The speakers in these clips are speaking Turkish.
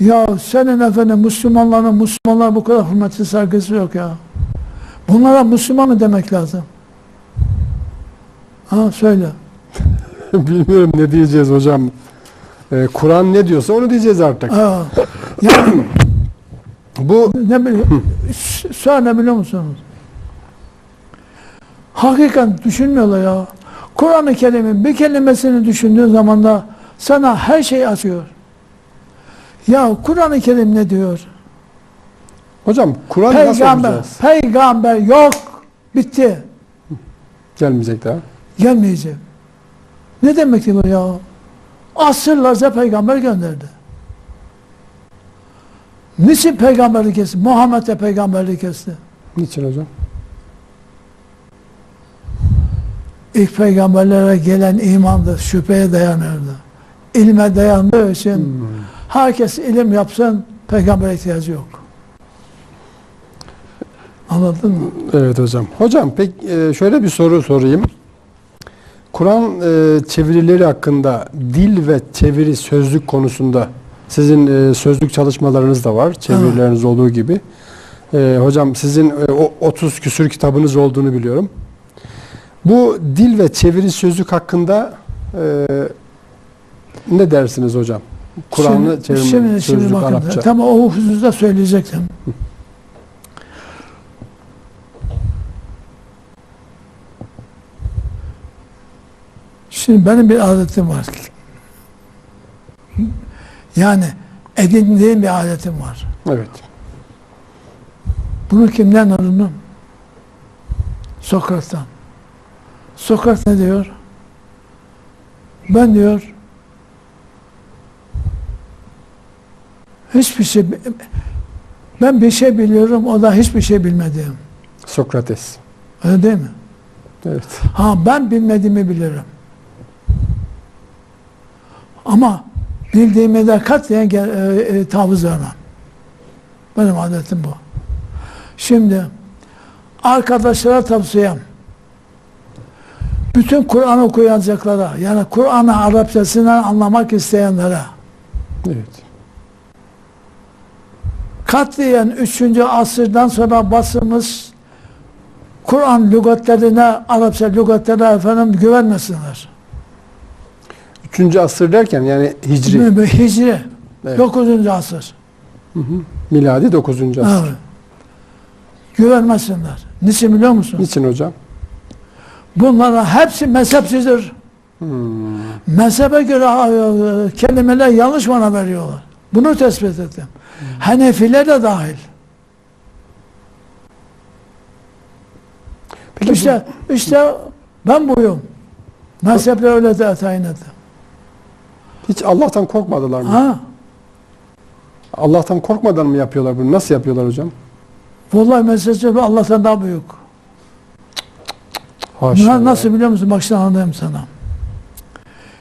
Ya senin efendim Müslümanların Müslümanlar bu kadar hürmeti saygısı yok ya. Bunlara Müslüman mı demek lazım? Ha söyle. Bilmiyorum ne diyeceğiz hocam. Ee, Kur'an ne diyorsa onu diyeceğiz artık. Ha, yani Bu ne bileyim, s- söyle biliyor musunuz? Hakikaten düşünmüyorlar ya. Kur'an-ı Kerim'in bir kelimesini düşündüğün zaman da sana her şey açıyor. Ya Kur'an-ı Kerim ne diyor? hocam Kur'an nasıl Peygamber, okuyacağız? peygamber yok. Bitti. Gelmeyecek daha. Gelmeyecek. Ne demek ki bu ya? Asırlarca peygamber gönderdi. Niçin peygamberlik kesti? Muhammed de peygamberlik kesti. Niçin hocam? İlk peygamberlere gelen imandı, şüpheye dayanırdı. İlme dayandığı için Hmm. Herkes ilim yapsın, peygamber ihtiyacı yok. Anladın mı? Evet hocam. Hocam pek e, şöyle bir soru sorayım. Kur'an e, çevirileri hakkında dil ve çeviri sözlük konusunda sizin e, sözlük çalışmalarınız da var. Çevirileriniz olduğu gibi. Hocam sizin o 30 küsür kitabınız olduğunu biliyorum. Bu dil ve çeviri sözlük hakkında ne dersiniz hocam? Kur'an'ı Şimdi- çevirme şimdi, şimdi bakın, Arapça. Tam o hususta söyleyecektim. Şimdi benim bir adetim var. Yani edindiğim bir adetim var. Evet. Bunu kimden öğrendim? Sokrat'tan. Sokrat ne diyor? Ben diyor hiçbir şey ben bir şey biliyorum o da hiçbir şey bilmediğim. Sokrates. Öyle değil mi? Evet. Ha ben bilmediğimi bilirim. Ama bildiğime de gel- e, e, taviz vermem. Benim adetim bu. Şimdi arkadaşlara tavsiyem bütün Kur'an okuyacaklara yani Kur'an'ı Arapçasından anlamak isteyenlere Evet. Katiyen 3. asırdan sonra basılmış Kur'an lügatlerine, Arapça lügatlerine efendim güvenmesinler. Üçüncü asır derken yani hicri. Hicri. Evet. 9. asır. Miladi 9. asır. Evet. Güvenmesinler. Niçin biliyor musun? Niçin hocam? Bunlara hepsi mezhepsizdir. Hmm. Mezhebe göre e, kelimeler yanlış mana veriyorlar. Bunu tespit ettim. Hanefiler de dahil. Peki İşte, işte ben buyum. Mezhepler öyle de tayin etti. bu- hiç Allah'tan korkmadılar mı? Ha? Allah'tan korkmadan mı yapıyorlar bunu? Nasıl yapıyorlar hocam? Vallahi mezhepler Allah'tan daha büyük. Haşa. Na- nasıl biliyor musun? Bak şimdi anlatayım sana.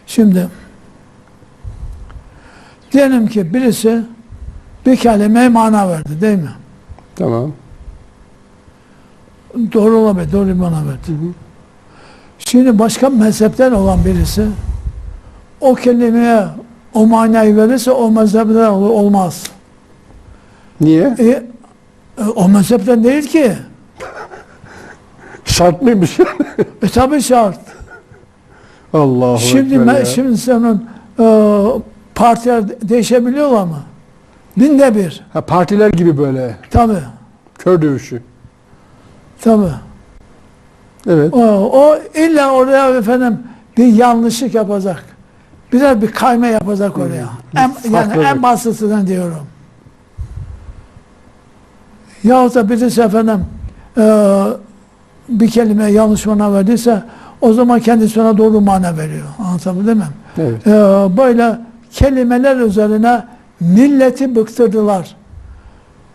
Şimdi diyelim ki birisi bir kelimeye mana verdi değil mi? Tamam. Doğru olabilir, doğru mana verdi. Şimdi başka mezhepten olan birisi o kelimeye o manayı verirse o mezhepten ol- olmaz. Niye? E, e, o mezhepten değil ki. Şart mıymış? E tabi şart. Allahu Şimdi me- şimdi senin e, partiler de- değişebiliyorlar mı? Binde bir. Ha, partiler gibi böyle. Tabi. Kör dövüşü. Tabi. Evet. O, o illa oraya efendim bir yanlışlık yapacak. Biraz bir kayma yapacak oraya. En, yani en bir- basitinden diyorum. Yahut da birisi efendim e, bir kelime yanlış mana verdiyse o zaman kendisi ona doğru mana veriyor. Anlatabildim mi? Evet. Ee, böyle kelimeler üzerine milleti bıktırdılar.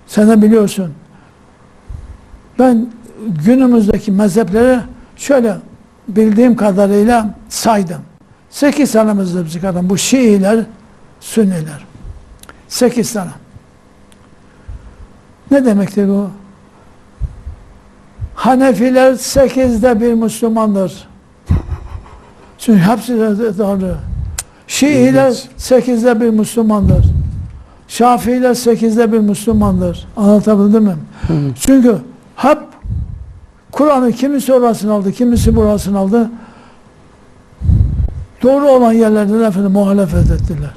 Sen de biliyorsun. Ben günümüzdeki mezhepleri şöyle bildiğim kadarıyla saydım. Sekiz tane mezhep çıkardım. Bu Şiiler, Sünniler. Sekiz tane. Ne demektir bu? Hanefiler sekizde bir Müslümandır. Çünkü hepsi de doğru. Şiiler sekizde bir Müslümandır. Şafiiler sekizde bir Müslümandır. Anlatabildim mi? Çünkü hep Kur'an'ı kimisi orasını aldı, kimisi burasını aldı. Doğru olan yerlerden efendim muhalefet ettiler.